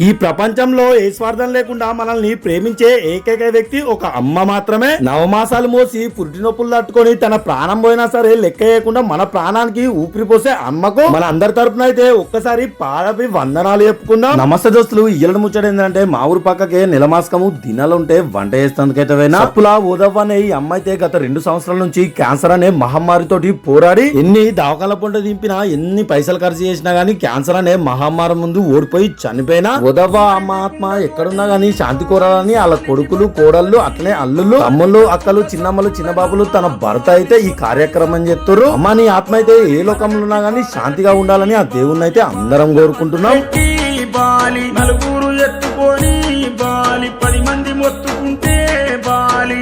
ఈ ప్రపంచంలో ఏ స్వార్థం లేకుండా మనల్ని ప్రేమించే ఏకైక వ్యక్తి ఒక అమ్మ మాత్రమే. నవమాసాలు మోసి పురిటి నొప్పులు తట్టుకొని తన ప్రాణం పోయినా సరే లెక్క వేయకుండా మన ప్రాణానికి ఊపిరి పోసే అమ్మకు మన అందరి తరపున అయితే ఒక్కసారి పాడపి వందనాలు చెప్పుకుందాం. నమస్తే దోస్తులు ఇయ్యల ముచ్చట ఏంటంటే మా ఊరు పక్కకే నిలమాసకము దినాలుంటే వంట చేstanదుకైతే సప్పులా ఓదవ్వ అనే ఈ అమ్మ అయితే గత రెండు సంవత్సరాల నుంచి క్యాన్సర్ అనే మహమ్మారితోటి పోరాడి ఎన్ని దవాఖాన పంట దింపినా ఎన్ని పైసలు ఖర్చు చేసినా గానీ క్యాన్సర్ అనే మహమ్మారి ముందు ఓడిపోయి చనిపోయినా గోదవ్వ అమ్మాత్మ ఎక్కడున్నా కానీ శాంతి కోరాలని వాళ్ళ కొడుకులు కోడళ్ళు అట్లనే అల్లులు అమ్మలు అక్కలు చిన్నమ్మలు చిన్నబాబులు తన భర్త అయితే ఈ కార్యక్రమం చెప్తారు అమ్మ నీ ఆత్మ అయితే ఏ లోకంలో ఉన్నా గానీ శాంతిగా ఉండాలని ఆ దేవుణ్ణి అయితే అందరం కోరుకుంటున్నాం. బాలి నలుగురు పది మంది బాలి